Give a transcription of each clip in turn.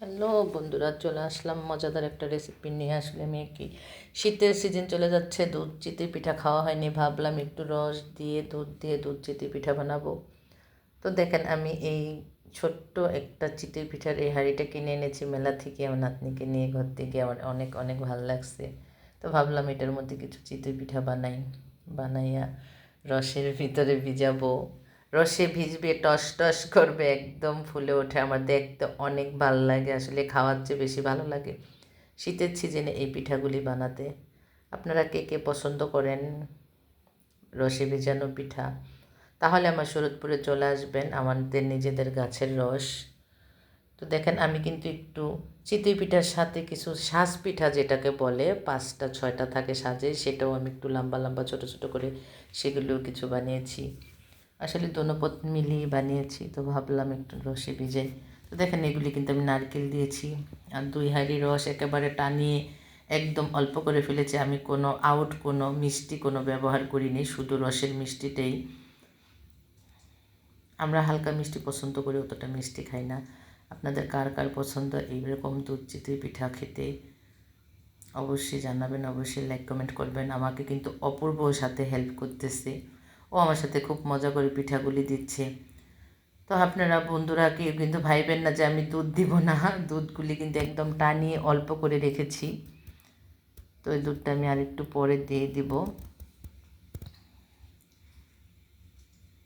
Hello বন্ধুরা, চলে আসলাম। মজাদার একটা রেসিপি নিয়ে আসলে আমি কি শীতের সিজন চলে যাচ্ছে, দুধ চিতি পিঠা খাওয়া হয়নি। ভাবলাম একটু রস দিয়ে, দুধ দিয়ে দুধ চিতি পিঠা বানাবো। তো দেখেন, আমি এই ছোট্ট একটা চিতি পিঠার এই হাঁড়িটা কিনে এনেছি। মেলা থেকে আমার নাতনিকে নিয়ে ঘর থেকে। আমার অনেক অনেক ভালো লাগছে। তো ভাবলাম এটার মধ্যে কিছু চিতই পিঠা বানাই, বানাইয়া রসের ভিতরে ভিজাবো। রসে ভিজবে টস টস করবে, একদম ফুলে ওঠে। আমার দেখতে অনেক ভালো লাগে, আসলে খাওয়ার চেয়ে বেশি ভালো লাগে শীতের সিজনে এই পিঠাগুলি বানাতে। আপনারা কে কে পছন্দ করেন রসে ভেজানো পিঠা? তাহলে আমার শরৎপুরে চলে আসবেন, আমাদের নিজেদের গাছের রস। তো দেখেন, আমি কিন্তু একটু চিতই পিঠার সাথে কিছু সাজ পিঠা যেটাকে বলে, পাঁচটা, ছয়টা থাকে সাজে, সেটাও আমি একটু লম্বা লম্বা, ছোট ছোট করে সেগুলোও কিছু বানিয়েছি। আসলে দোনোপদ মিলিয়ে বানিয়েছি, তো ভাবলাম একটু রসে ভিজাই তো দেখেন, এগুলি কিন্তু আমি নারকেল দিয়েছি। আর দুই হাঁড়ি রস একেবারে টানিয়ে একদম অল্প করে ফেলেছি। আমি কোনো আউট কোনো মিষ্টি কোনো ব্যবহার করিনি, শুধু রসের মিষ্টিটাই। আমরা হালকা মিষ্টি পছন্দ করি, অতটা মিষ্টি খাই না। আপনাদের কার কার পছন্দ? এইরকম দুধ চিতই পিঠা খেতে অবশ্যই জানাবেন, অবশ্যই লাইক কমেন্ট করবেন। আমাকে কিন্তু অপূর্ব সাথে হেল্প করতেছে। ও আমার সাথে খুব মজা করে পিঠাগুলি দিচ্ছে। তো আপনারা বন্ধুরা কেউ কিন্তু ভাইবেন না যে আমি দুধ দিব না, দুধগুলি কিন্তু একদম টানিয়ে অল্প করে রেখেছি। তো ওই দুধটা আমি আর একটু পরে দিয়ে দিব।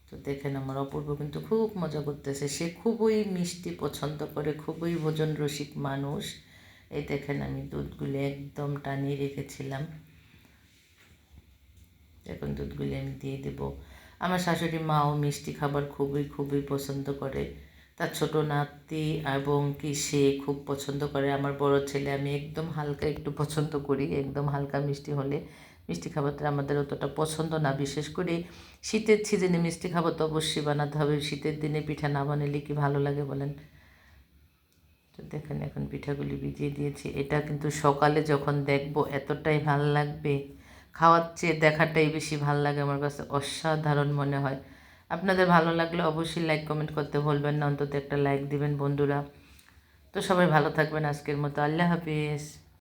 তো দেখেন আমার অপূর্ব কিন্তু খুব মজা করতেছে। সে খুবই মিষ্টি, পছন্দ করে, খুবই ভোজন রসিক মানুষ। এই দেখেন আমি দুধগুলি একদম টানিয়ে রেখেছিলাম। এখন দুধগুলি আমি দিয়ে দেব। আমার শাশুড়ি মাও মিষ্টি খাবার খুবই খুবই পছন্দ করে। তার ছোট নাতি এবং কি সে খুব পছন্দ করে। আমার বড় ছেলে আমি একদম হালকা একটু পছন্দ করি, একদম হালকা মিষ্টি হলে। মিষ্টি খাবারটা আমাদের অতটা পছন্দ না। বিশেষ করে শীতের সিজনে মিষ্টি খাবার তো অবশ্যই বানাতে হবে। শীতের দিনে পিঠা না বানালে কি ভালো লাগে বলেন? তো দেখেন, এখন পিঠাগুলি ভিজিয়ে দিয়েছি। এটা কিন্তু সকালে যখন দেখব এতটাই ভালো লাগবে। খাওয়ার চেয়ে দেখাটাই বেশি ভালো লাগে আমার কাছে, অসাধারণ মনে হয়। আপনাদের ভালো লাগলে অবশ্যই লাইক কমেন্ট করতে ভুলবেন না, অন্তত একটা লাইক দিবেন বন্ধুরা। তো সবাই ভালো থাকবেন আজকের মতো, আল্লাহ হাফিজ।